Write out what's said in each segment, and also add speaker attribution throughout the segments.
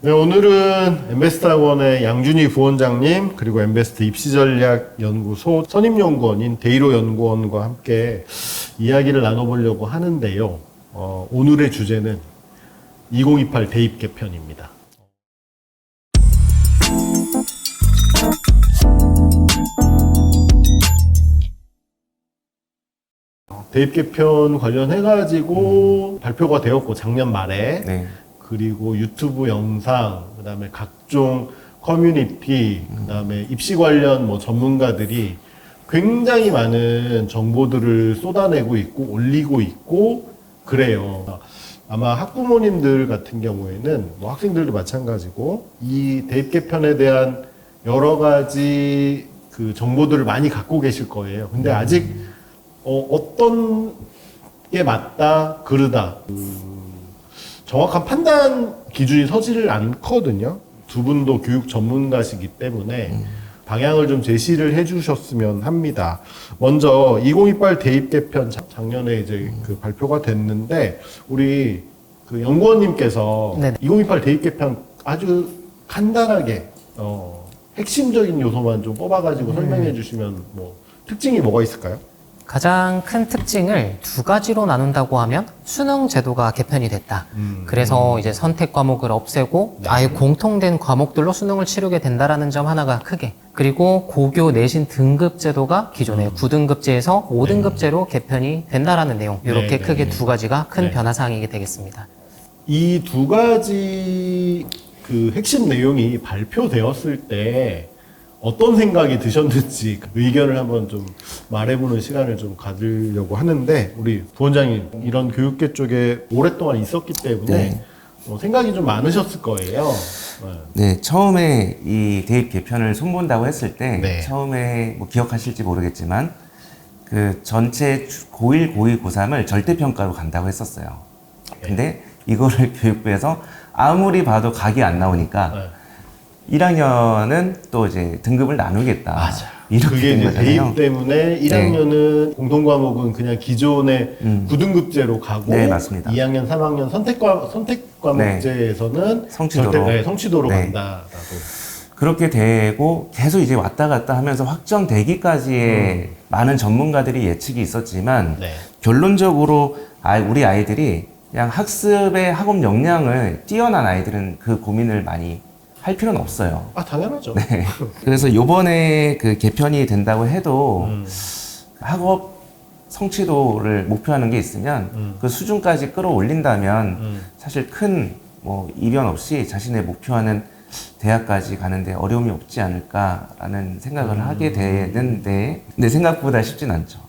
Speaker 1: 네, 오늘은 엠베스트 학원의 양준희 부원장님 그리고 엠베스트 입시전략연구소 선임연구원인 데이로 연구원과 함께 이야기를 나눠보려고 하는데요. 어, 오늘의 주제는 2028 대입 개편입니다. 대입 개편 관련해가지고 발표가 되었고 작년 말에
Speaker 2: 네.
Speaker 1: 그리고 유튜브 영상, 그다음에 각종 커뮤니티, 그다음에 입시 관련 뭐 전문가들이 굉장히 많은 정보들을 쏟아내고 있고 올리고 있고 그래요. 아마 학부모님들 같은 경우에는 뭐 학생들도 마찬가지고 이 대입 개편에 대한 여러 가지 그 정보들을 많이 갖고 계실 거예요. 근데 아직 어, 어떤 게 맞다, 그르다. 정확한 판단 기준이 서지를 않거든요. 두 분도 교육 전문가시기 때문에 방향을 좀 제시를 해주셨으면 합니다. 먼저 2028 대입 개편 작- 작년에 이제 그 발표가 됐는데 우리 그 연구원님께서
Speaker 3: 네.
Speaker 1: 2028 대입 개편 아주 간단하게 어, 핵심적인 요소만 좀 뽑아가지고 설명해 주시면 뭐 특징이 뭐가 있을까요?
Speaker 3: 가장 큰 특징을 두 가지로 나눈다고 하면 수능 제도가 개편이 됐다. 그래서 이제 선택 과목을 없애고
Speaker 1: 네.
Speaker 3: 아예 공통된 과목들로 수능을 치르게 된다라는 점 하나가 크게. 그리고 고교 내신 등급 제도가 기존의
Speaker 1: 음.
Speaker 3: 9등급제에서 5등급제로 개편이 된다라는 내용. 이렇게
Speaker 1: 네, 네,
Speaker 3: 크게
Speaker 1: 네.
Speaker 3: 두 가지가 큰
Speaker 1: 네.
Speaker 3: 변화 사항이게 되겠습니다.
Speaker 1: 이 두 가지 그 핵심 내용이 발표되었을 때 어떤 생각이 드셨는지 그 의견을 한번 좀 말해보는 시간을 좀 가지려고 하는데 우리 부원장님 이런 교육계 쪽에 오랫동안 있었기 때문에
Speaker 2: 네.
Speaker 1: 어, 생각이 좀 많으셨을 거예요. 네.
Speaker 2: 네, 처음에 이 대입 개편을 손본다고 했을 때
Speaker 1: 네.
Speaker 2: 처음에 뭐 기억하실지 모르겠지만 그 전체 주- 고1, 고2, 고3을 절대 평가로 간다고 했었어요. 근데 이거를 교육부에서 아무리 봐도 각이 안 나오니까
Speaker 1: 네.
Speaker 2: 1학년은 또 이제 등급을 나누겠다.
Speaker 1: 맞아.
Speaker 2: 이렇게
Speaker 1: 그게
Speaker 2: 된
Speaker 1: 이제
Speaker 2: 거잖아요. 네.
Speaker 1: 대입 때문에 1학년은 공통 과목은 그냥 기존의
Speaker 2: 음.
Speaker 1: 9등급제로 가고
Speaker 2: 네, 맞습니다.
Speaker 1: 2학년, 3학년 선택 과 선택 과목제에서는
Speaker 2: 성취도로.
Speaker 1: 절대- 네, 성취도로
Speaker 2: 네.
Speaker 1: 간다라고.
Speaker 2: 그렇게 되고 계속 이제 왔다 갔다 하면서 확정되기까지의 많은 전문가들이 예측이 있었지만
Speaker 1: 네.
Speaker 2: 결론적으로 아, 우리 아이들이 그냥 학습의 학업 역량을 뛰어난 아이들은 그 고민을 많이 할 필요는 없어요.
Speaker 1: 아 당연하죠.
Speaker 2: 네. 그래서 요번에 그 개편이 된다고 해도
Speaker 1: 음.
Speaker 2: 학업 성취도를 목표하는 게 있으면
Speaker 1: 음.
Speaker 2: 그 수준까지 끌어올린다면
Speaker 1: 음.
Speaker 2: 사실 큰 뭐 이변 없이 자신의 목표하는 대학까지 가는데 어려움이 없지 않을까라는 생각을
Speaker 1: 음.
Speaker 2: 하게 되는데 근데 생각보다 쉽진 않죠.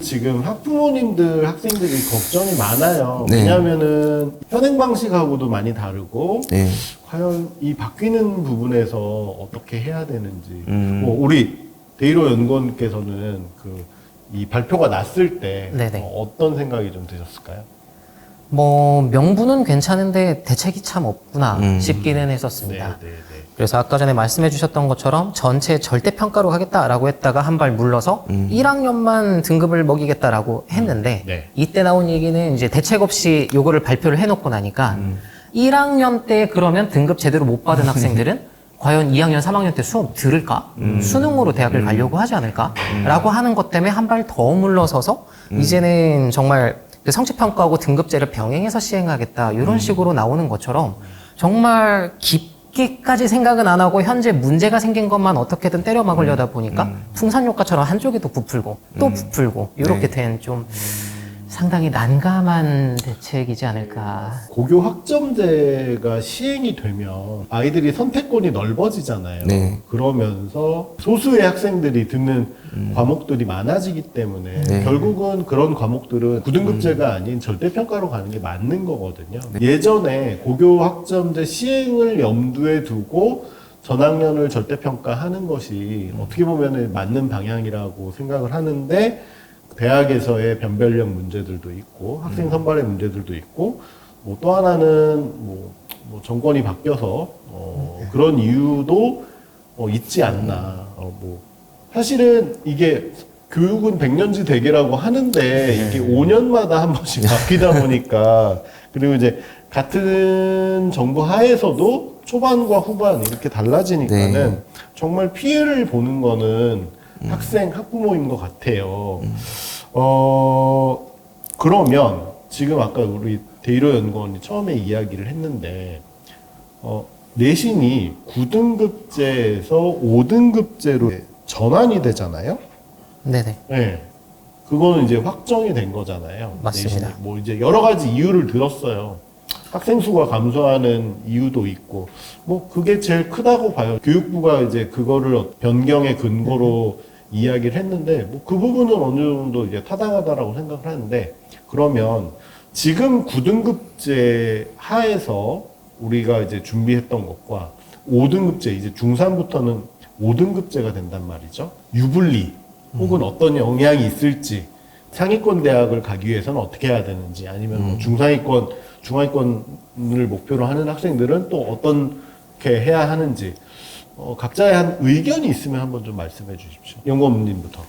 Speaker 1: 지금 학부모님들 학생들이 걱정이 많아요.
Speaker 2: 네.
Speaker 1: 왜냐하면은 현행 방식하고도 많이 다르고
Speaker 2: 네.
Speaker 1: 과연 이 바뀌는 부분에서 어떻게 해야 되는지.
Speaker 2: 음.
Speaker 1: 뭐 우리 데이로 연구원께서는 그 이 발표가 났을 때
Speaker 3: 네네.
Speaker 1: 어, 어떤 생각이 좀 드셨을까요?
Speaker 3: 뭐 명분은 괜찮은데 대책이 참 없구나
Speaker 2: 음.
Speaker 3: 싶기는 했었습니다.
Speaker 1: 네, 네, 네.
Speaker 3: 그래서 아까 전에 말씀해 주셨던 것처럼 전체 절대 평가로 하겠다라고 했다가 한 발 물러서
Speaker 2: 음.
Speaker 3: 1학년만 등급을 먹이겠다라고 했는데
Speaker 1: 네.
Speaker 3: 이때 나온 얘기는 이제 대책 없이 요거를 발표를 해놓고 나니까
Speaker 2: 음.
Speaker 3: 1학년 때 그러면 등급 제대로 못 받은 학생들은 과연 2학년, 3학년 때 수업 들을까?
Speaker 2: 음.
Speaker 3: 수능으로 대학을 가려고 하지 않을까? 라고 하는 것 때문에 한 발 더 물러서서
Speaker 2: 음.
Speaker 3: 이제는 정말 그 성취평가하고 등급제를 병행해서 시행하겠다. 이런
Speaker 2: 음.
Speaker 3: 식으로 나오는 것처럼 정말 깊 게까지 생각은 안 하고 현재 문제가 생긴 것만 어떻게든 때려 막으려다 보니까 풍산 효과처럼 한쪽이 또 부풀고 또 부풀고 이렇게
Speaker 2: 네.
Speaker 3: 된좀 상당히 난감한 대책이지 않을까.
Speaker 1: 고교 학점제가 시행이 되면 아이들이 선택권이 넓어지잖아요.
Speaker 2: 네.
Speaker 1: 그러면서 소수의 학생들이 듣는 과목들이 많아지기 때문에
Speaker 2: 음. 네. 음.
Speaker 1: 결국은 그런 과목들은 9등급제가 아닌 절대평가로 가는 게 맞는 거거든요.
Speaker 2: 네.
Speaker 1: 예전에 고교 학점제 시행을 염두에 두고 전학년을 절대평가하는 것이
Speaker 2: 음.
Speaker 1: 어떻게 보면 맞는 방향이라고 생각을 하는데 대학에서의 변별력 문제들도 있고
Speaker 2: 음.
Speaker 1: 학생 선발의 문제들도 있고 뭐 또 하나는 뭐, 뭐 정권이 바뀌어서 어,
Speaker 2: 네.
Speaker 1: 그런 이유도 어, 있지 않나. 어, 뭐 사실은 이게 교육은 백년지 대계라고 하는데
Speaker 2: 네.
Speaker 1: 이게 5년마다 한 번씩 바뀌다 보니까 그리고 이제 같은 정부 하에서도 초반과 후반 이렇게 달라지니까는
Speaker 2: 네.
Speaker 1: 정말 피해를 보는 거는 학생, 학부모인 것 같아요. 어, 그러면 지금 아까 우리 데이로 연구원이 처음에 이야기를 했는데, 어, 내신이 9등급제에서 5등급제로 전환이 되잖아요?
Speaker 3: 네네.
Speaker 1: 네. 그거는 이제 확정이 된 거잖아요.
Speaker 3: 맞습니다.
Speaker 1: 내신이. 뭐 이제 여러 가지 이유를 들었어요. 학생 수가 감소하는 이유도 있고, 뭐 그게 제일 크다고 봐요. 교육부가 이제 그거를 변경의 근거로 이야기를 했는데, 뭐 그 부분은 어느 정도 이제 타당하다라고 생각을 하는데, 그러면 지금 9등급제 하에서 우리가 이제 준비했던 것과 5등급제, 이제 중3부터는 5등급제가 된단 말이죠. 유불리 혹은 어떤 영향이 있을지 상위권 대학을 가기 위해서는 어떻게 해야 되는지 아니면 뭐 중상위권, 중하위권을 목표로 하는 학생들은 또 어떻게 해야 하는지 어, 각자의 한 의견이 있으면 한번 좀 말씀해 주십시오. 연구원님부터.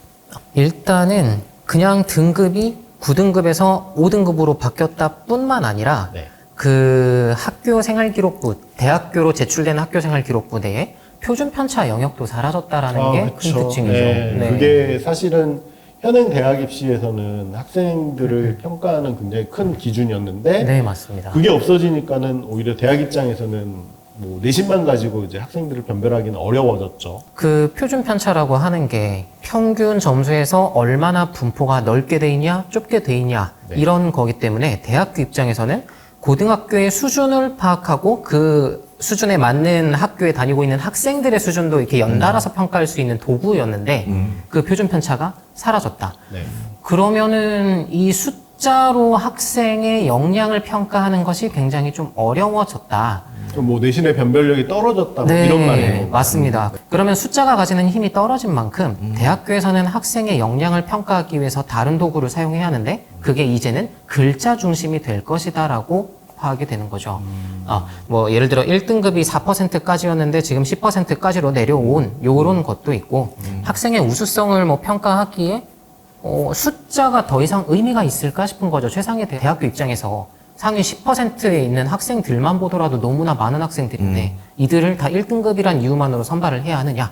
Speaker 3: 일단은 그냥 등급이 9등급에서 5등급으로 바뀌었다 뿐만 아니라
Speaker 1: 네.
Speaker 3: 그 학교 생활 기록부, 대학교로 제출된 학교 생활 기록부 내에 표준 편차 영역도 사라졌다라는 게큰
Speaker 1: 그쵸.
Speaker 3: 특징이죠.
Speaker 1: 네,
Speaker 3: 네.
Speaker 1: 그게 사실은 현행 대학 입시에서는 학생들을 평가하는 굉장히 큰 기준이었는데
Speaker 3: 네, 맞습니다.
Speaker 1: 그게 없어지니까는 오히려 대학 입장에서는 뭐 내신만 가지고 이제 학생들을 변별하기는 어려워졌죠.
Speaker 3: 그 표준 편차라고 하는 게 평균 점수에서 얼마나 분포가 넓게 돼 있냐, 좁게 돼 있냐
Speaker 1: 네.
Speaker 3: 이런 거기 때문에 대학교 입장에서는 고등학교의 수준을 파악하고 그 수준에 맞는 학교에 다니고 있는 학생들의 수준도 이렇게 연달아서 평가할 수 있는 도구였는데 그 표준 편차가 사라졌다.
Speaker 1: 네.
Speaker 3: 그러면은 이 숫자로 학생의 역량을 평가하는 것이 굉장히 좀 어려워졌다.
Speaker 1: 뭐 내신의 변별력이 떨어졌다 뭐 이런 말이에요.
Speaker 3: 네, 맞습니다. 그러면 숫자가 가지는 힘이 떨어진 만큼 대학교에서는 학생의 역량을 평가하기 위해서 다른 도구를 사용해야 하는데 그게 이제는 글자 중심이 될 것이다라고 파악이 되는 거죠. 아, 뭐 예를 들어 1등급이 4%까지였는데 지금 10%까지로 내려온 요런 것도 있고 학생의 우수성을 뭐 평가하기에 어, 숫자가 더 이상 의미가 있을까 싶은 거죠. 최상의 대- 대학교 입장에서 상위 10%에 있는 학생들만 보더라도 너무나 많은 학생들인데 이들을 다 1등급이란 이유만으로 선발을 해야 하느냐.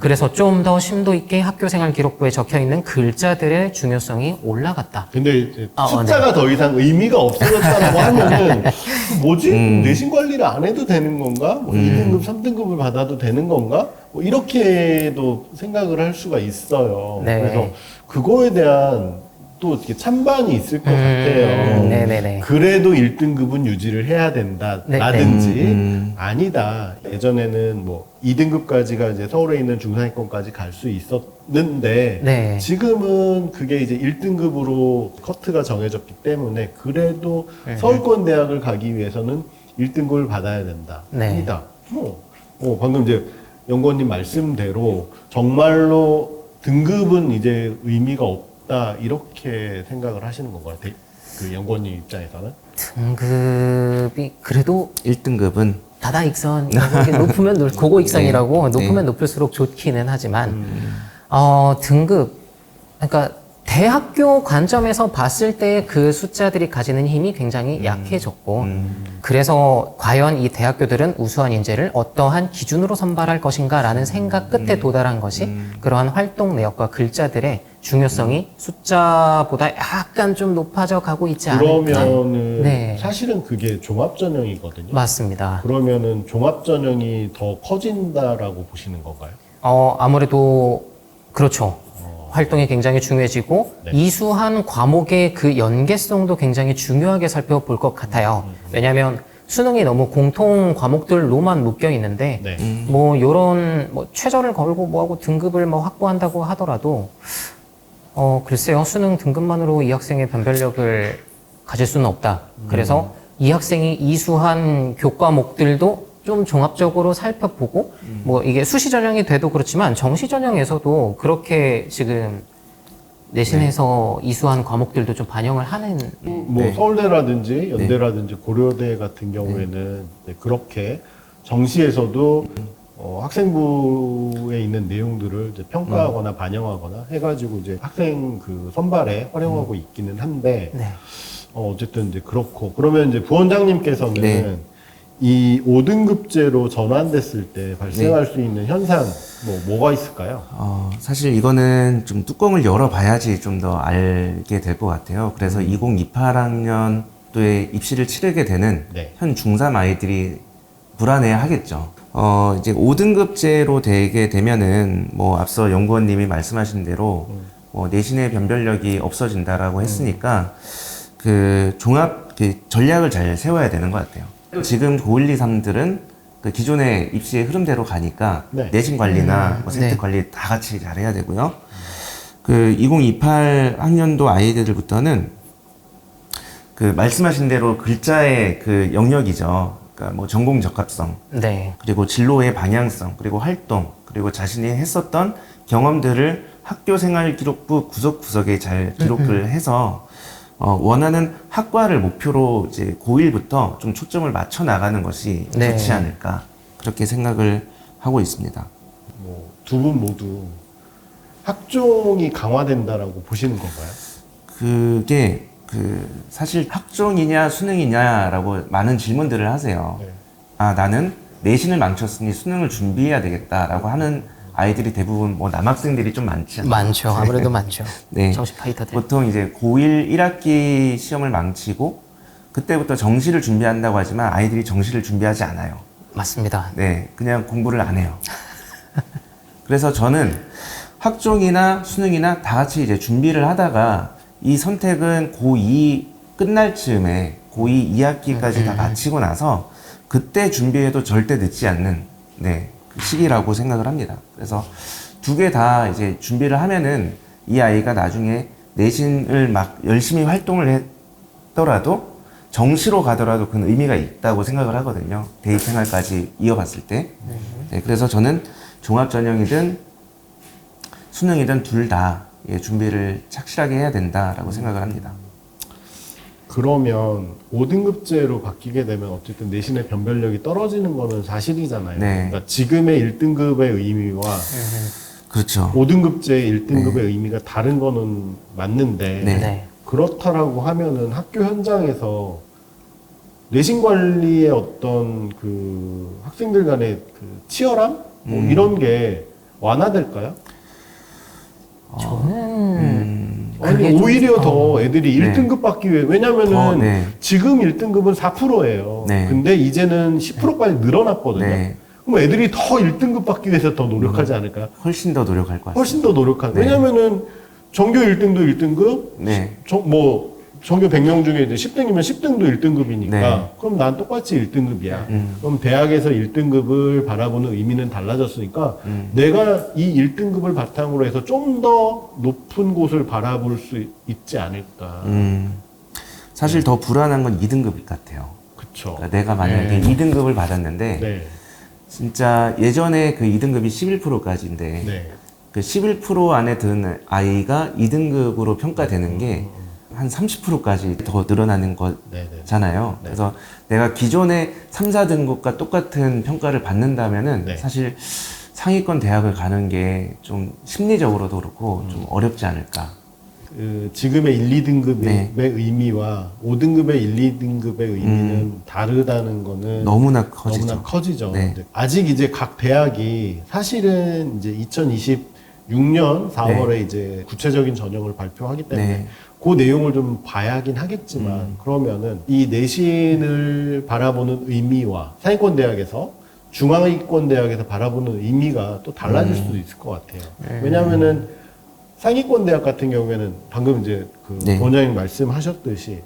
Speaker 3: 그래서 좀 더 심도 있게 학교 생활 기록부에 적혀 있는 글자들의 중요성이 올라갔다.
Speaker 1: 근데 이제
Speaker 3: 아, 어,
Speaker 1: 숫자가 더 이상 의미가 없어졌다고 하면은 뭐지? 내신 관리를 안 해도 되는 건가? 뭐 2등급, 3등급을 받아도 되는 건가? 뭐 이렇게도 생각을 할 수가 있어요.
Speaker 3: 네.
Speaker 1: 그래서 그거에 대한 또 이렇게 찬반이 있을 것
Speaker 3: 음,
Speaker 1: 같아요.
Speaker 3: 네네네.
Speaker 1: 그래도 1등급은 유지를 해야 된다.
Speaker 3: 네,
Speaker 1: 라든지
Speaker 2: 네. 음, 음.
Speaker 1: 아니다. 예전에는 뭐 2등급까지가 이제 서울에 있는 중상위권까지 갈 수 있었는데
Speaker 3: 네.
Speaker 1: 지금은 그게 이제 1등급으로 커트가 정해졌기 때문에 그래도
Speaker 3: 네.
Speaker 1: 서울권 대학을 가기 위해서는 1등급을 받아야 된다.
Speaker 3: 네.
Speaker 1: 아니다. 뭐, 뭐 방금 이제 연구원님 말씀대로 정말로 등급은 이제 의미가 없 다 이렇게 생각을 하시는 건가요? 대- 그 연구원님 입장에서는?
Speaker 3: 등급이 그래도
Speaker 2: 1등급은
Speaker 3: 다다익선 이렇게 높으면 높, 고고익선이라고
Speaker 2: 네.
Speaker 3: 높으면 높을수록 좋기는 하지만 어, 등급 그러니까 대학교 관점에서 봤을 때 그 숫자들이 가지는 힘이 굉장히 약해졌고 그래서 과연 이 대학교들은 우수한 인재를 어떠한 기준으로 선발할 것인가라는 생각 끝에 도달한 것이 그러한 활동 내역과 글자들의 중요성이 숫자보다 약간 좀 높아져 가고 있지 않을까
Speaker 1: 그러면은
Speaker 3: 네.
Speaker 1: 사실은 그게 종합 전형이거든요.
Speaker 3: 맞습니다.
Speaker 1: 그러면은 종합 전형이 더 커진다라고 보시는 건가요?
Speaker 3: 어, 아무래도 그렇죠. 활동이 굉장히 중요해지고
Speaker 1: 네.
Speaker 3: 이수한 과목의 그 연계성도 굉장히 중요하게 살펴볼 것 같아요. 왜냐하면 수능이 너무 공통 과목들로만 묶여 있는데
Speaker 1: 네.
Speaker 3: 뭐 요런 뭐 최저를 걸고 뭐하고 등급을 뭐 확보한다고 하더라도 어 글쎄요 수능 등급만으로 이 학생의 변별력을 가질 수는 없다. 그래서 이 학생이 이수한 교과목들도 좀 종합적으로 살펴보고 뭐 이게 수시 전형이 돼도 그렇지만 정시 전형에서도 그렇게 지금 내신에서 이수한 과목들도 좀 반영을 하는
Speaker 1: 뭐
Speaker 2: 네.
Speaker 1: 서울대라든지 연대라든지 고려대 같은 경우에는 네, 그렇게 정시에서도 어, 학생부에 있는 내용들을 이제 평가하거나 반영하거나 해가지고 이제 학생 그 선발에 활용하고 있기는 한데
Speaker 3: 네.
Speaker 1: 어, 어쨌든 이제 그렇고 그러면 이제 부원장님께서는
Speaker 2: 네.
Speaker 1: 이 5등급제로 전환됐을 때 발생할 수 있는 현상 뭐 뭐가 있을까요?
Speaker 2: 어, 사실 이거는 좀 뚜껑을 열어봐야지 좀 더 알게 될 것 같아요. 그래서 2028학년도에 입시를 치르게 되는
Speaker 1: 네.
Speaker 2: 현 중3 아이들이 불안해 하겠죠. 어, 이제 5등급제로 되게 되면은 뭐 앞서 연구원님이 말씀하신 대로 뭐 내신의 변별력이 없어진다라고 했으니까 그 종합 그 전략을 잘 세워야 되는 것 같아요. 지금 고1, 2, 3들은 그 기존의 입시의 흐름대로 가니까
Speaker 1: 네.
Speaker 2: 내신 관리나 뭐 세트
Speaker 3: 네.
Speaker 2: 관리 다 같이 잘 해야 되고요. 그 2028 학년도 아이들부터는 그 말씀하신 대로 글자의 그 영역이죠. 그러니까 뭐 전공 적합성,
Speaker 3: 네.
Speaker 2: 그리고 진로의 방향성, 그리고 활동, 그리고 자신이 했었던 경험들을 학교 생활 기록부 구석구석에 잘 기록을 해서 어, 원하는 학과를 목표로 이제 고1부터 좀 초점을 맞춰 나가는 것이
Speaker 3: 네.
Speaker 2: 좋지 않을까 그렇게 생각을 하고 있습니다.
Speaker 1: 뭐 두 분 모두 학종이 강화된다라고 보시는 건가요?
Speaker 2: 그게 그 사실 학종이냐 수능이냐라고 많은 질문들을 하세요.
Speaker 1: 네.
Speaker 2: 아 나는 내신을 망쳤으니 수능을 준비해야 되겠다라고 하는 아이들이 대부분 뭐 남학생들이 좀 많지 않나요?
Speaker 3: 많죠. 아무래도 많죠.
Speaker 2: 네.
Speaker 3: 정시 파이터들.
Speaker 2: 보통 이제 고1 1학기 시험을 망치고 그때부터 정시를 준비한다고 하지만 아이들이 정시를 준비하지 않아요.
Speaker 3: 맞습니다.
Speaker 2: 네, 그냥 공부를 안 해요. 그래서 저는 학종이나 수능이나 다 같이 이제 준비를 하다가 이 선택은 고2 끝날 즈음에 고2 2학기까지 다 마치고 나서 그때 준비해도 절대 늦지 않는 네, 그 시기라고 생각을 합니다. 그래서 두 개 다 이제 준비를 하면은 이 아이가 나중에 내신을 막 열심히 활동을 했더라도 정시로 가더라도 그건 의미가 있다고 생각을 하거든요. 대입 생활까지 이어봤을 때. 네, 그래서 저는 종합 전형이든 수능이든 둘다 예, 준비를 착실하게 해야 된다라고 생각을 합니다.
Speaker 1: 그러면 5등급제로 바뀌게 되면 어쨌든 내신의 변별력이 떨어지는 거는 사실이잖아요.
Speaker 2: 네.
Speaker 1: 그러니까 지금의 1등급의 의미와
Speaker 2: 그렇죠.
Speaker 1: 5등급제의 1등급의 의미가 다른 거는 맞는데
Speaker 2: 네.
Speaker 3: 네.
Speaker 1: 그렇다라고 하면은 학교 현장에서 내신 관리의 어떤 그 학생들 간의 그 치열함 뭐
Speaker 2: 음.
Speaker 1: 이런 게 완화될까요?
Speaker 3: 저는
Speaker 2: 음,
Speaker 1: 아니
Speaker 3: 그게 좀-
Speaker 1: 오히려
Speaker 3: 어.
Speaker 1: 더 애들이
Speaker 2: 네.
Speaker 1: 1등급 받기 위해 왜냐면은
Speaker 2: 더, 네.
Speaker 1: 지금 1등급은 4%예요.
Speaker 2: 네.
Speaker 1: 근데 이제는 10%까지 늘어났거든요.
Speaker 2: 네.
Speaker 1: 그럼 애들이 더 1등급 받기 위해서 더 노력하지 않을까요?
Speaker 2: 훨씬 더 노력할 것 같습니다.
Speaker 1: 훨씬 더 노력한.
Speaker 2: 네.
Speaker 1: 왜냐면은 전교 1등도 1등급,
Speaker 2: 네.
Speaker 1: 저, 뭐 전교 100명 중에 이제 10등이면 10등도 1등급이니까
Speaker 2: 네.
Speaker 1: 그럼 난 똑같이 1등급이야.
Speaker 2: 음.
Speaker 1: 그럼 대학에서 1등급을 바라보는 의미는 달라졌으니까
Speaker 2: 음.
Speaker 1: 내가 이 1등급을 바탕으로 해서 좀 더 높은 곳을 바라볼 수 있지 않을까.
Speaker 2: 음, 사실 더 불안한 건 2등급 같아요.
Speaker 1: 그쵸.
Speaker 2: 그러니까 내가 만약에
Speaker 1: 네.
Speaker 2: 2등급을 받았는데
Speaker 1: 네.
Speaker 2: 진짜 예전에 그 2등급이 11%까지인데
Speaker 1: 네.
Speaker 2: 그11% 안에 드는 아이가 2등급으로 평가되는 게 한 30%까지 더 늘어나는. 거잖아요.
Speaker 1: 네.
Speaker 2: 그래서 내가 기존의 3, 4등급과 똑같은 평가를 받는다면은
Speaker 1: 네.
Speaker 2: 사실 상위권 대학을 가는 게 좀 심리적으로도 그렇고 좀 어렵지 않을까.
Speaker 1: 그 지금의 1, 2등급의
Speaker 2: 네.
Speaker 1: 의미와 5등급의 1, 2등급의 의미는 다르다는 거는
Speaker 2: 너무나 커지죠.
Speaker 1: 너무나 커지죠.
Speaker 2: 네.
Speaker 1: 아직 이제 각 대학이 사실은 이제 2026년 4월에 이제 구체적인 전형을 발표하기 때문에
Speaker 2: 네.
Speaker 1: 그 내용을 좀 봐야 하긴 하겠지만
Speaker 2: 음.
Speaker 1: 그러면은 이 내신을 바라보는 의미와 상위권 대학에서 중앙위권 대학에서 바라보는 의미가 또 달라질
Speaker 2: 음.
Speaker 1: 수도 있을 것 같아요. 왜냐하면은 상위권 대학 같은 경우에는 방금 이제 그
Speaker 2: 네.
Speaker 1: 원장님 말씀하셨듯이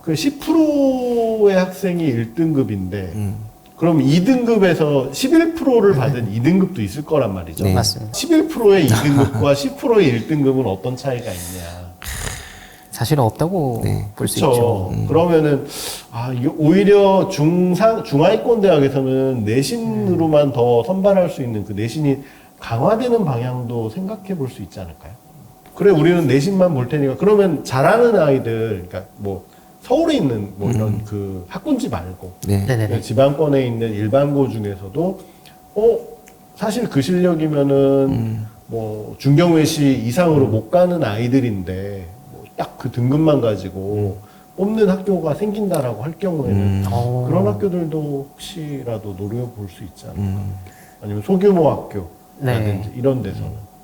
Speaker 1: 그 10%의 학생이 1등급인데
Speaker 2: 음.
Speaker 1: 그럼 2등급에서 11%를 받은 2등급도 있을 거란 말이죠.
Speaker 2: 네.
Speaker 3: 맞습니다.
Speaker 1: 11%의 2등급과 10%의 1등급은 어떤 차이가 있냐.
Speaker 3: 사실은 없다고
Speaker 2: 네.
Speaker 3: 볼수
Speaker 1: 그렇죠.
Speaker 3: 있죠.
Speaker 1: 그러면은 아 이게 오히려 중상 중하위권 대학에서는 내신으로만 더 선발할 수 있는 그 내신이 강화되는 방향도 생각해 볼 수 있지 않을까요? 그래 우리는 내신만 볼 테니까 그러면 잘하는 아이들 그러니까 뭐 서울에 있는 뭐 이런 그 학군지 말고
Speaker 2: 네.
Speaker 3: 네네네.
Speaker 1: 지방권에 있는 일반고 중에서도 어 사실 그 실력이면은
Speaker 2: 음.
Speaker 1: 뭐 중경외시 이상으로 못 가는 아이들인데 뭐 딱 그 등급만 가지고 뽑는 학교가 생긴다라고 할 경우에는
Speaker 2: 음.
Speaker 3: 어.
Speaker 1: 그런 학교들도 혹시라도 노려볼 수 있지 않을까.
Speaker 2: 음.
Speaker 1: 아니면 소규모 학교라든지
Speaker 3: 네.
Speaker 1: 이런 데서는.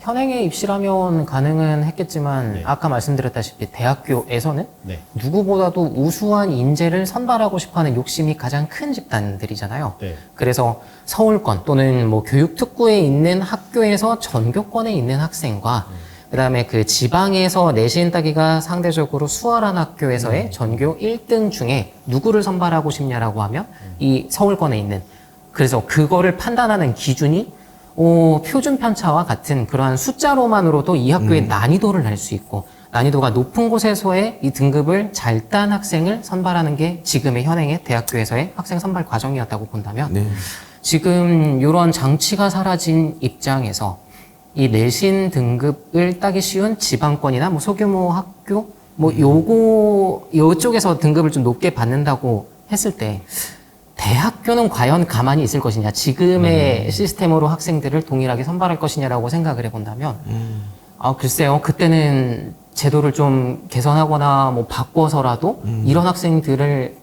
Speaker 3: 현행에 입시라면 가능은 했겠지만
Speaker 1: 네.
Speaker 3: 아까 말씀드렸다시피 대학교에서는
Speaker 1: 네.
Speaker 3: 누구보다도 우수한 인재를 선발하고 싶어하는 욕심이 가장 큰 집단들이잖아요.
Speaker 1: 네.
Speaker 3: 그래서 서울권 또는 뭐 교육특구에 있는 학교에서 전교권에 있는 학생과 그다음에 그 지방에서 내신 따기가 상대적으로 수월한 학교에서의 전교 1등 중에 누구를 선발하고 싶냐라고 하면 이 서울권에 있는 그래서 그거를 판단하는 기준이 어, 표준 편차와 같은 그러한 숫자로만으로도 이 학교의 난이도를 알수 있고 난이도가 높은 곳에서의 이 등급을 잘 딴 학생을 선발하는 게 지금의 현행의 대학교에서의 학생 선발 과정이었다고 본다면
Speaker 2: 네.
Speaker 3: 지금 이런 장치가 사라진 입장에서 이 내신 등급을 따기 쉬운 지방권이나 뭐 소규모 학교 뭐 요거 요쪽에서 등급을 좀 높게 받는다고 했을 때 대학교는 과연 가만히 있을 것이냐? 지금의 시스템으로 학생들을 동일하게 선발할 것이냐라고 생각을 해본다면 아 글쎄요. 그때는 제도를 좀 개선하거나 뭐 바꿔서라도 이런 학생들을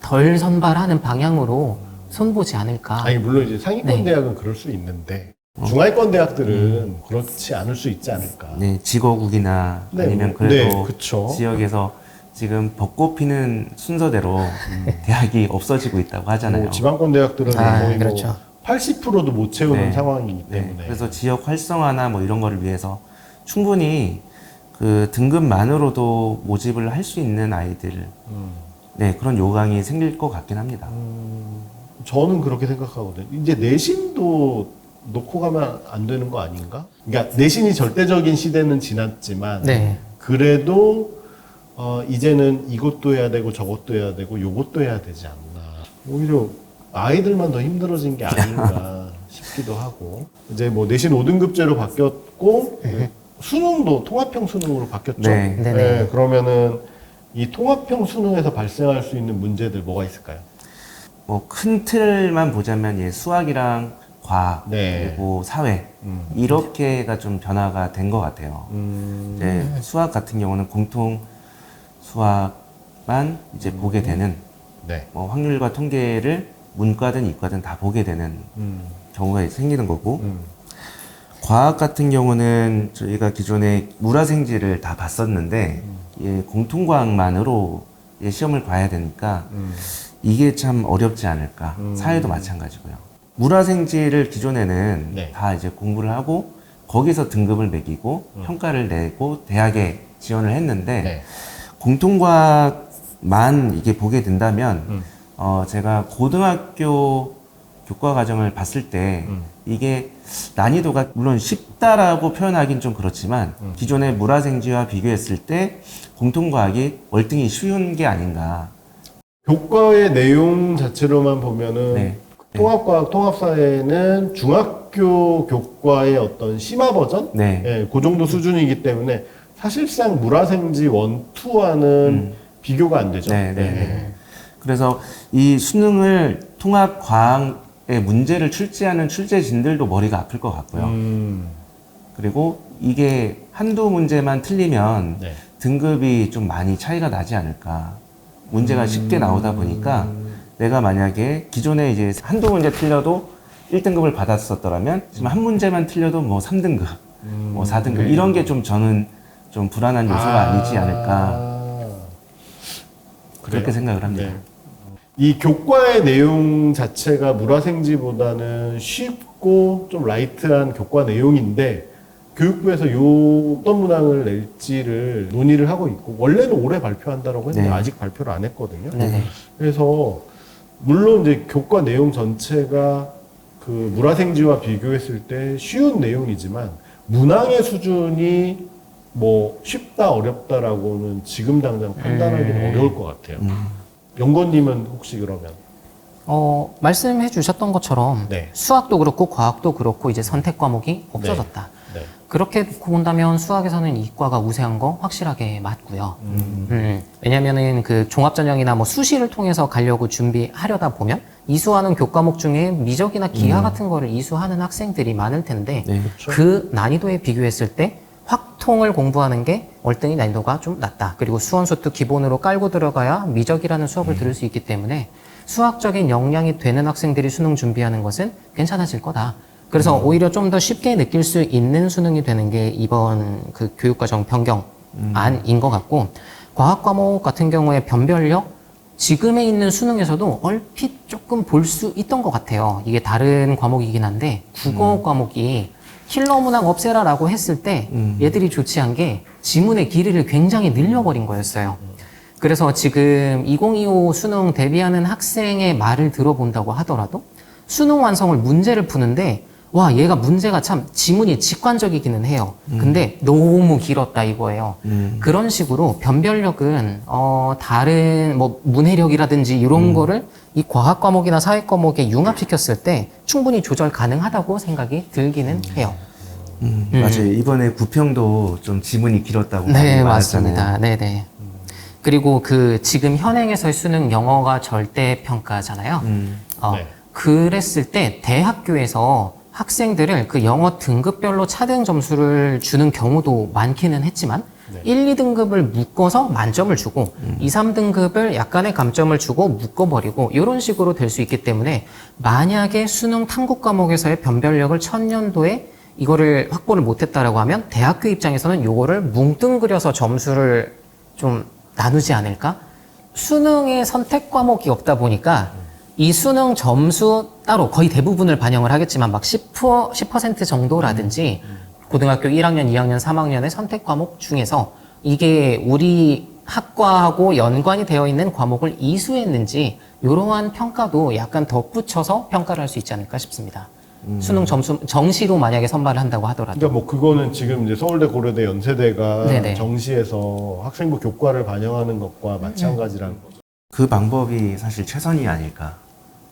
Speaker 3: 덜 선발하는 방향으로 손보지 않을까?
Speaker 1: 아니 물론 이제 상위권
Speaker 3: 네.
Speaker 1: 대학은 그럴 수 있는데 중하위권 대학들은 그렇지 않을 수 있지 않을까.
Speaker 2: 네, 지거국이나
Speaker 1: 네,
Speaker 2: 아니면
Speaker 1: 뭐,
Speaker 2: 그래도
Speaker 1: 네, 그쵸.
Speaker 2: 지역에서 지금 벚꽃 피는 순서대로 대학이 없어지고 있다고 하잖아요.
Speaker 1: 뭐 지방권 대학들은
Speaker 3: 아,
Speaker 1: 거의
Speaker 3: 그렇죠.
Speaker 1: 뭐 80%도 못 채우는
Speaker 2: 네.
Speaker 1: 상황이기
Speaker 2: 네,
Speaker 1: 때문에.
Speaker 2: 그래서 지역 활성화나 뭐 이런 거를 위해서 충분히 그 등급만으로도 모집을 할 수 있는 아이들,
Speaker 1: 음.
Speaker 2: 네 그런 요강이 생길 것 같긴 합니다.
Speaker 1: 저는 그렇게 생각하거든요. 이제 내신도 놓고 가면 안 되는 거 아닌가? 그러니까 내신이 절대적인 시대는 지났지만
Speaker 3: 네.
Speaker 1: 그래도 어, 이제는 이것도 해야 되고 저것도 해야 되고 요것도 해야 되지 않나. 오히려 아이들만 더 힘들어진 게 아닌가 싶기도 하고. 이제 뭐 내신 5등급제로 바뀌었고 수능도 통합형 수능으로 바뀌었죠.
Speaker 2: 네.
Speaker 3: 네네.
Speaker 1: 그러면은 이 통합형 수능에서 발생할 수 있는 문제들 뭐가 있을까요?
Speaker 2: 뭐 큰 틀만 보자면 예, 수학이랑 과학
Speaker 1: 네.
Speaker 2: 그리고 사회
Speaker 1: 음.
Speaker 2: 이렇게가 좀 변화가 된 것 같아요.
Speaker 1: 음,
Speaker 2: 이제 수학 같은 경우는 공통 수학만 이제
Speaker 1: 음.
Speaker 2: 보게 되는
Speaker 1: 네.
Speaker 2: 뭐 확률과 통계를 문과든 이과든 다 보게 되는
Speaker 1: 음,
Speaker 2: 경우가 생기는 거고
Speaker 1: 음.
Speaker 2: 과학 같은 경우는 저희가 기존에 물화생지를 다 봤었는데 예, 공통과학만으로 예, 시험을 봐야 되니까
Speaker 1: 음.
Speaker 2: 이게 참 어렵지 않을까.
Speaker 1: 음.
Speaker 2: 사회도 마찬가지고요. 물화생지를 기존에는
Speaker 1: 네.
Speaker 2: 다 이제 공부를 하고 거기서 등급을 매기고 평가를 내고 대학에 지원을 했는데
Speaker 1: 네.
Speaker 2: 공통과학만 이게 보게 된다면
Speaker 1: 음.
Speaker 2: 어, 제가 고등학교 교과 과정을 봤을 때
Speaker 1: 음.
Speaker 2: 이게 난이도가 물론 쉽다라고 표현하긴 좀 그렇지만
Speaker 1: 음.
Speaker 2: 기존의 물화생지와 비교했을 때 공통과학이 월등히 쉬운 게 아닌가.
Speaker 1: 교과의 내용 자체로만 보면은
Speaker 2: 네.
Speaker 1: 통합과학, 통합사회는 중학교 교과의 어떤 심화 버전?
Speaker 2: 네.
Speaker 1: 예, 그 정도 수준이기 때문에 사실상 물화생지 원, 투와는 비교가 안 되죠.
Speaker 2: 네, 네,
Speaker 1: 예.
Speaker 2: 네. 그래서 이 수능을 통합 과학의 문제를 출제하는 출제진들도 머리가 아플 것 같고요.
Speaker 1: 음,
Speaker 2: 그리고 이게 한두 문제만 틀리면
Speaker 1: 네.
Speaker 2: 등급이 좀 많이 차이가 나지 않을까. 문제가 쉽게 나오다 보니까 내가 만약에 기존에 이제 한두 문제 틀려도 1등급을 받았었더라면 지금 한 문제만 틀려도 뭐 3등급, 뭐 4등급 이런 게 좀 저는 좀 불안한 요소가 아... 니지 않을까. 그렇게
Speaker 1: 그래요?
Speaker 2: 생각을 합니다.
Speaker 1: 네. 이 교과의 내용 자체가 물화생지보다는 쉽고 좀 라이트한 교과 내용인데 교육부에서 요 어떤 문항을 낼지를 논의를 하고 있고 원래는 올해 발표한다라고 했는데
Speaker 2: 네.
Speaker 1: 아직 발표를 안 했거든요.
Speaker 3: 네네.
Speaker 1: 그래서 물론 이제 교과 내용 전체가 그 물화생지와 비교했을 때 쉬운 내용이지만 문항의 수준이 뭐 쉽다 어렵다라고는 지금 당장 판단하기는
Speaker 3: 음.
Speaker 1: 어려울 것 같아요. 영건님은 혹시 그러면
Speaker 3: 어, 말씀해 주셨던 것처럼
Speaker 1: 네.
Speaker 3: 수학도 그렇고 과학도 그렇고 이제 선택 과목이 없어졌다.
Speaker 1: 네.
Speaker 3: 그렇게 놓고 본다면 수학에서는 이과가 우세한 거 확실하게 맞고요. 음, 왜냐면은 그 종합전형이나 뭐 수시를 통해서 가려고 준비하려다 보면 이수하는 교과목 중에 미적이나 기하 같은 거를 이수하는 학생들이 많을 텐데
Speaker 2: 네.
Speaker 3: 그 난이도에 비교했을 때확 수학통을 공부하는 게 월등히 난이도가 좀 낮다. 그리고 수원수도 기본으로 깔고 들어가야 미적이라는 수업을 들을 수 있기 때문에 수학적인 역량이 되는 학생들이 수능 준비하는 것은 괜찮아질 거다. 그래서 오히려 좀 더 쉽게 느낄 수 있는 수능이 되는 게 이번 그 교육과정 변경 안인 것 같고 과학 과목 같은 경우에 변별력 지금에 있는 수능에서도 얼핏 조금 볼 수 있던 것 같아요. 이게 다른 과목이긴 한데 국어 과목이 킬러 문항 없애라라고 했을 때 얘들이 조치한 게 지문의 길이를 굉장히 늘려버린 거였어요. 그래서 지금 2025 수능 대비하는 학생의 말을 들어본다고 하더라도 수능 완성을 문제를 푸는데 와 얘가 문제가 참 지문이 직관적이기는 해요. 근데 너무 길었다 이거예요. 그런 식으로 변별력은 어 다른 뭐 문해력이라든지 이런 거를 이 과학 과목이나 사회 과목에 융합시켰을 때 충분히 조절 가능하다고 생각이 들기는 해요.
Speaker 2: 음, 맞아요. 이번에 부평도 좀 지문이 길었다고
Speaker 3: 네,
Speaker 2: 많이
Speaker 3: 맞습니다. 네, 네. 그리고 그 지금 현행에서의 수능 영어가 절대 평가잖아요.
Speaker 2: 음,
Speaker 3: 어,
Speaker 1: 네.
Speaker 3: 그랬을 때 대학교에서 학생들을 그 영어 등급별로 차등 점수를 주는 경우도 많기는 했지만
Speaker 1: 네.
Speaker 3: 1, 2등급을 묶어서 만점을 주고 2, 3등급을 약간의 감점을 주고 묶어버리고 이런 식으로 될 수 있기 때문에 만약에 수능 탐구 과목에서의 변별력을 천년도에 이거를 확보를 못했다라고 하면 대학교 입장에서는 요거를 뭉뚱그려서 점수를 좀 나누지 않을까? 수능의 선택 과목이 없다 보니까 이 수능 점수 따로 거의 대부분을 반영을 하겠지만 막 10%, 10% 정도라든지 고등학교 1학년, 2학년, 3학년의 선택 과목 중에서 이게 우리 학과하고 연관이 되어 있는 과목을 이수했는지 이러한 평가도 약간 덧붙여서 평가를 할 수 있지 않을까 싶습니다. 수능 점수 정시로 만약에 선발을 한다고 하더라도
Speaker 1: 그러니까 뭐 그거는 지금 이제 서울대, 고려대, 연세대가
Speaker 3: 네네.
Speaker 1: 정시에서 학생부 교과를 반영하는 것과 마찬가지라는 거죠.
Speaker 2: 그 방법이 사실 최선이 아닐까.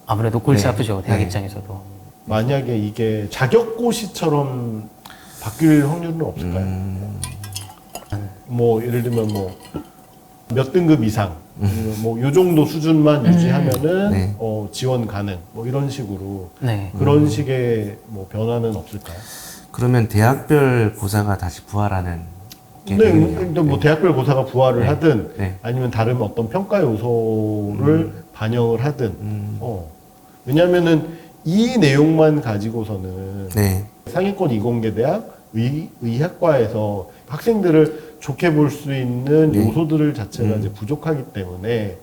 Speaker 3: 아무래도 골치
Speaker 2: 네.
Speaker 3: 아프죠 대학
Speaker 2: 네.
Speaker 3: 입장에서도.
Speaker 1: 만약에 이게 자격고시처럼 바뀔 확률은 없을까요?
Speaker 2: 음,
Speaker 1: 뭐 예를 들면 뭐 몇 등급 이상 뭐 요 정도 수준만 유지하면은
Speaker 2: 네.
Speaker 1: 어, 지원 가능 뭐 이런 식으로
Speaker 3: 네.
Speaker 1: 그런 식의 뭐 변화는 없을까요?
Speaker 2: 그러면 대학별 고사가 다시 부활하는 게
Speaker 1: 네. 근데 뭐 대학별 고사가 부활을
Speaker 2: 네.
Speaker 1: 하든
Speaker 2: 네.
Speaker 1: 아니면 다른 어떤 평가 요소를 반영을 하든
Speaker 2: 음,
Speaker 1: 어. 왜냐면은 이 내용만 가지고서는
Speaker 2: 네.
Speaker 1: 상위권 이공계 대학 의, 의학과에서 학생들을 좋게 볼 수 있는
Speaker 2: 네.
Speaker 1: 요소들을 자체가
Speaker 2: 음.
Speaker 1: 이제 부족하기 때문에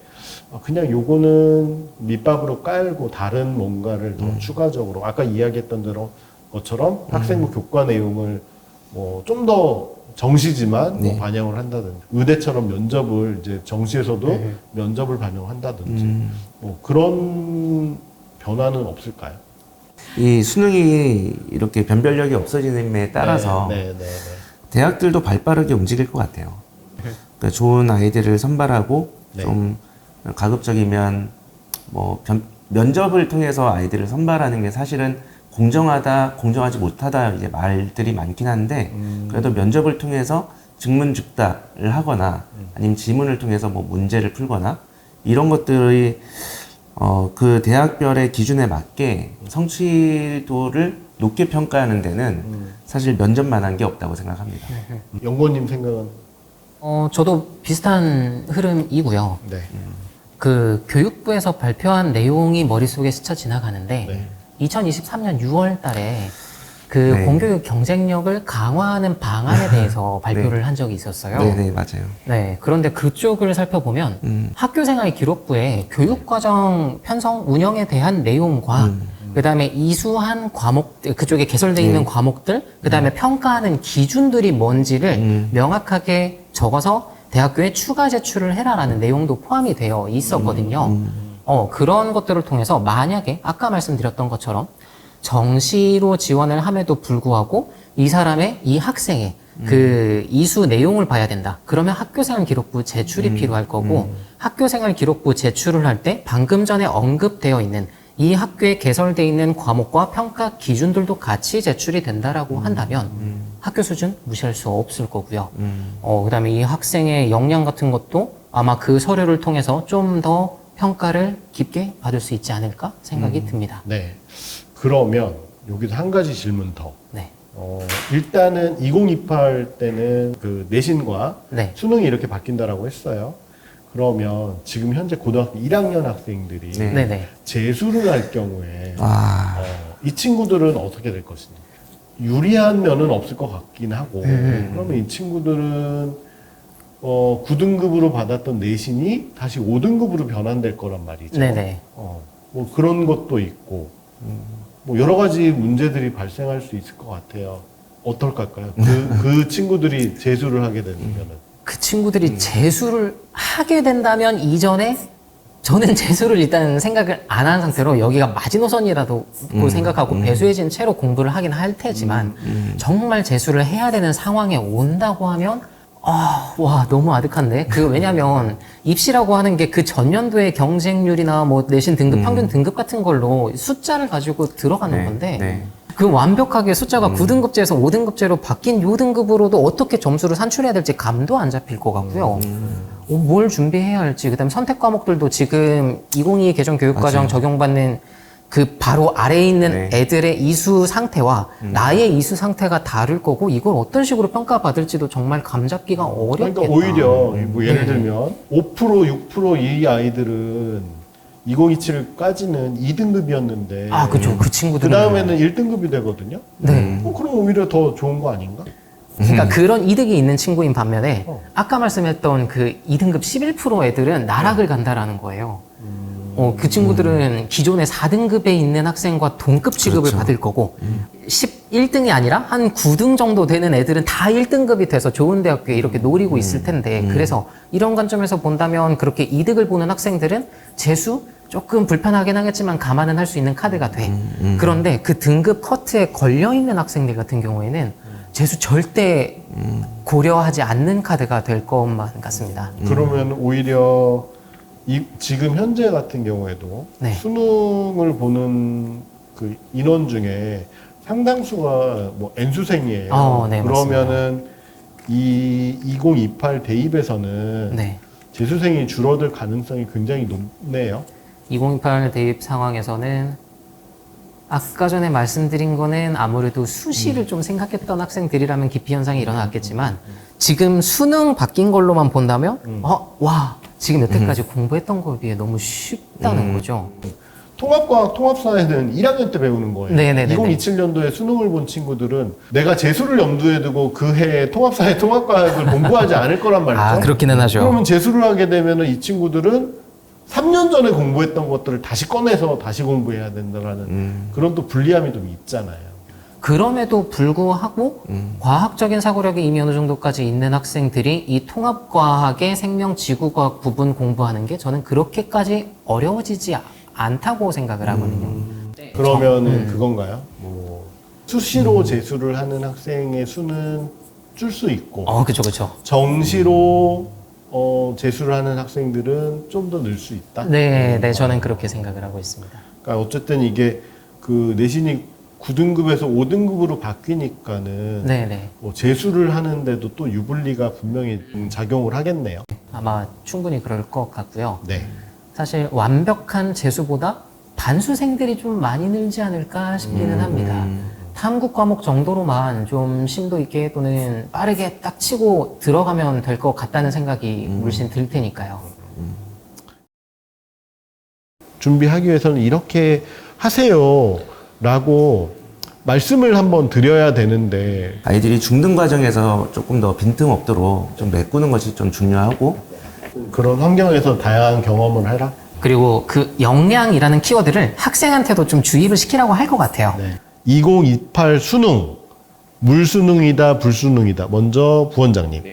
Speaker 1: 어, 그냥 요거는 밑밥으로 깔고 다른 뭔가를 더
Speaker 2: 음.
Speaker 1: 추가적으로 아까 이야기했던 대로 것처럼 학생부 교과 내용을 뭐 좀 더 정시지만 뭐
Speaker 2: 네.
Speaker 1: 반영을 한다든지 의대처럼 면접을 이제 정시에서도
Speaker 3: 네.
Speaker 1: 면접을 반영한다든지
Speaker 2: 음,
Speaker 1: 뭐 그런 변화는 없을까요?
Speaker 2: 이 수능이 이렇게 변별력이 없어지는에 따라서
Speaker 1: 네, 네, 네, 네.
Speaker 2: 대학들도 발빠르게 움직일 것 같아요. 그러니까 좋은 아이들을 선발하고
Speaker 1: 네.
Speaker 2: 좀 가급적이면 뭐 변- 면접을 통해서 아이들을 선발하는 게 사실은 공정하다, 공정하지 못하다 이제 말들이 많긴 한데
Speaker 1: 음.
Speaker 2: 그래도 면접을 통해서 증문즉답을 하거나 아니면 지문을 통해서 뭐 문제를 풀거나 이런 것들이 어, 그 대학별의 기준에 맞게 성취도를 높게 평가하는 데는 사실 면접만 한 게 없다고 생각합니다.
Speaker 1: 연구원님 생각은
Speaker 3: 어, 저도 비슷한 흐름이고요.
Speaker 1: 네.
Speaker 3: 그 교육부에서 발표한 내용이 머릿속에 스쳐 지나가는데
Speaker 1: 네.
Speaker 3: 2023년 6월 달에 그
Speaker 2: 네.
Speaker 3: 공교육 경쟁력을 강화하는 방안에 대해서 발표를 한 적이 있었어요.
Speaker 2: 네, 네, 맞아요.
Speaker 3: 네, 그런데 그쪽을 살펴보면
Speaker 2: 음.
Speaker 3: 학교생활 기록부에 교육과정 편성 운영에 대한 내용과
Speaker 2: 음.
Speaker 3: 그다음에 이수한 과목 그쪽에 개설되어 있는
Speaker 2: 네.
Speaker 3: 과목들 그다음에 평가하는 기준들이 뭔지를
Speaker 2: 음.
Speaker 3: 명확하게 적어서 대학교에 추가 제출을 해라라는 내용도 포함이 되어 있었거든요.
Speaker 2: 음.
Speaker 3: 어, 그런 것들을 통해서 만약에 아까 말씀드렸던 것처럼 정시로 지원을 함에도 불구하고 이 사람의 이 학생의 그 이수 내용을 봐야 된다. 그러면 학교생활 기록부 제출이 필요할 거고 학교생활 기록부 제출을 할 때 방금 전에 언급되어 있는 이 학교에 개설되어 있는 과목과 평가 기준들도 같이 제출이 된다라고 한다면 학교 수준 무시할 수 없을 거고요.
Speaker 2: 음.
Speaker 3: 어, 그 다음에 이 학생의 역량 같은 것도 아마 그 서류를 통해서 좀더 평가를 깊게 받을 수 있지 않을까 생각이 듭니다.
Speaker 1: 네. 그러면 여기서 한 가지 질문 더.
Speaker 3: 네.
Speaker 1: 어, 일단은 2028 때는 그 내신과
Speaker 3: 네.
Speaker 1: 수능이 이렇게 바뀐다라고 했어요. 그러면 지금 현재 고등학교 1학년 학생들이
Speaker 2: 네.
Speaker 3: 네네.
Speaker 1: 재수를 할 경우에
Speaker 2: 아,
Speaker 1: 어, 이 친구들은 어떻게 될 것인지 유리한 면은 없을 것 같긴 하고
Speaker 3: 음.
Speaker 1: 그러면 이 친구들은 어, 9등급으로 받았던 내신이 다시 5등급으로 변환될 거란 말이죠.
Speaker 3: 네네.
Speaker 1: 어, 뭐 그런 것도 있고 뭐 여러 가지 문제들이 발생할 수 있을 것 같아요. 어떨까요? 그, 그 친구들이 재수를 하게 되면은
Speaker 3: 그 친구들이
Speaker 1: 음.
Speaker 3: 재수를 하게 된다면 이전에 저는 재수를 일단 생각을 안 한 상태로 여기가 마지노선이라도 고 생각하고 배수해진 채로 공부를 하긴 할 테지만 정말 재수를 해야 되는 상황에 온다고 하면 아, 와, 너무 아득한데? 그, 왜냐면, 입시라고 하는 게 그 전년도의 경쟁률이나 뭐 내신 등급, 평균 등급 같은 걸로 숫자를 가지고 들어가는
Speaker 2: 네,
Speaker 3: 건데,
Speaker 2: 네.
Speaker 3: 그 완벽하게
Speaker 2: 음.
Speaker 3: 숫자가 9등급제에서 5등급제로 바뀐 요 등급으로도 어떻게 점수를 산출해야 될지 감도 안 잡힐 것 같고요.
Speaker 2: 음.
Speaker 3: 어, 뭘 준비해야 할지, 그 다음에 선택 과목들도 지금 2022 개정 교육과정. 적용받는 그 바로 아래에 있는
Speaker 2: 네. 음.
Speaker 3: 애들의 이수 상태와 나의 이수 상태가 다를 거고 이걸 어떤 식으로 평가받을지도 정말 감잡기가 어렵겠다.
Speaker 1: 그러니까 오히려 뭐 예를
Speaker 3: 네.
Speaker 1: 들면 5% 6%이 아이들은 2027까지는 2등급이었는데
Speaker 3: 아, 그죠.
Speaker 1: 그그
Speaker 3: 친구들은.
Speaker 1: 다음에는 1등급이 되거든요.
Speaker 3: 네.
Speaker 1: 어, 그럼 오히려 더 좋은 거 아닌가?
Speaker 3: 그러니까 그런 이득이 있는 친구인 반면에
Speaker 1: 어.
Speaker 3: 아까 말씀했던 그 2등급 11% 애들은 나락을 간다라는 거예요. 어, 그 친구들은 기존에 4등급에 있는 학생과 동급 취급을
Speaker 2: 그렇죠.
Speaker 3: 받을 거고 11등이 아니라 한 9등 정도 되는 애들은 다 1등급이 돼서 좋은 대학교에 이렇게 노리고 있을 텐데 그래서 이런 관점에서 본다면 그렇게 이득을 보는 학생들은 재수 조금 불편하긴 하겠지만 감안은 할 수 있는 카드가 돼. 그런데 그 등급 커트에 걸려 있는 학생들 같은 경우에는 재수 절대 고려하지 않는 카드가 될 것만 같습니다.
Speaker 1: 그러면 오히려 이, 지금 현재 같은 경우에도
Speaker 3: 네.
Speaker 1: 수능을 보는 그 인원 중에 상당수가 뭐 N수생이에요.
Speaker 3: 어, 네,
Speaker 1: 그러면은 이 2028 대입에서는
Speaker 3: 네.
Speaker 1: 재수생이 줄어들 가능성이 굉장히 높네요.
Speaker 3: 2028 대입 상황에서는 아까 전에 말씀드린 거는 아무래도 수시를 좀 생각했던 학생들이라면 기피 현상이 일어났겠지만 지금 수능 바뀐 걸로만 본다면 어, 와 지금 여태까지 공부했던 거에 비해 너무 쉽다는 거죠.
Speaker 1: 통합과학 통합사회는 1학년 때 배우는 거예요.
Speaker 3: 네네네네.
Speaker 1: 2027년도에 수능을 본 친구들은 내가 재수를 염두에 두고 그 해에 통합사회 통합과학을 공부하지 않을 거란 말이죠.
Speaker 3: 아 그렇기는 하죠.
Speaker 1: 그러면 재수를 하게 되면 이 친구들은 3년 전에 공부했던 것들을 다시 꺼내서 다시 공부해야 된다라는
Speaker 2: 음.
Speaker 1: 그런 또 불리함이 좀 있잖아요.
Speaker 3: 그럼에도 불구하고 과학적인 사고력이 이미 어느 정도까지 있는 학생들이 이 통합과학의 생명 지구과학 부분 공부하는 게 저는 그렇게까지 어려워지지 아- 않다고 생각을 하거든요. 네.
Speaker 1: 그러면은 그건가요? 뭐 수시로 재수를 하는 학생의 수는 줄 수 있고
Speaker 3: 어, 그쵸, 그쵸.
Speaker 1: 정시로 어, 재수를 하는 학생들은 좀 더 늘 수 있다.
Speaker 3: 네, 네, 저는 그렇게 생각을 하고 있습니다.
Speaker 1: 그러니까 어쨌든 이게 그 내신이 9등급에서 5등급으로 바뀌니까는
Speaker 3: 네, 네.
Speaker 1: 뭐 재수를 하는데도 또 유불리가 분명히 음, 작용을 하겠네요.
Speaker 3: 아마 충분히 그럴 것 같고요.
Speaker 1: 네.
Speaker 3: 사실 완벽한 재수보다 반수생들이 좀 많이 늘지 않을까 싶기는 합니다. 탐구 과목 정도로만 좀 심도 있게 또는 빠르게 딱 치고 들어가면 될 것 같다는 생각이 물씬 들 테니까요.
Speaker 1: 준비하기 위해서는 이렇게 하세요 라고 말씀을 한번 드려야 되는데
Speaker 2: 아이들이 중등 과정에서 조금 더 빈틈 없도록 좀 메꾸는 것이 좀 중요하고
Speaker 1: 그런 환경에서 다양한 경험을 해라.
Speaker 3: 그리고 그 역량이라는 키워드를 학생한테도 좀 주입을 시키라고 할 것 같아요.
Speaker 1: 네. 2028 수능 물수능이다 불수능이다. 먼저 부원장님.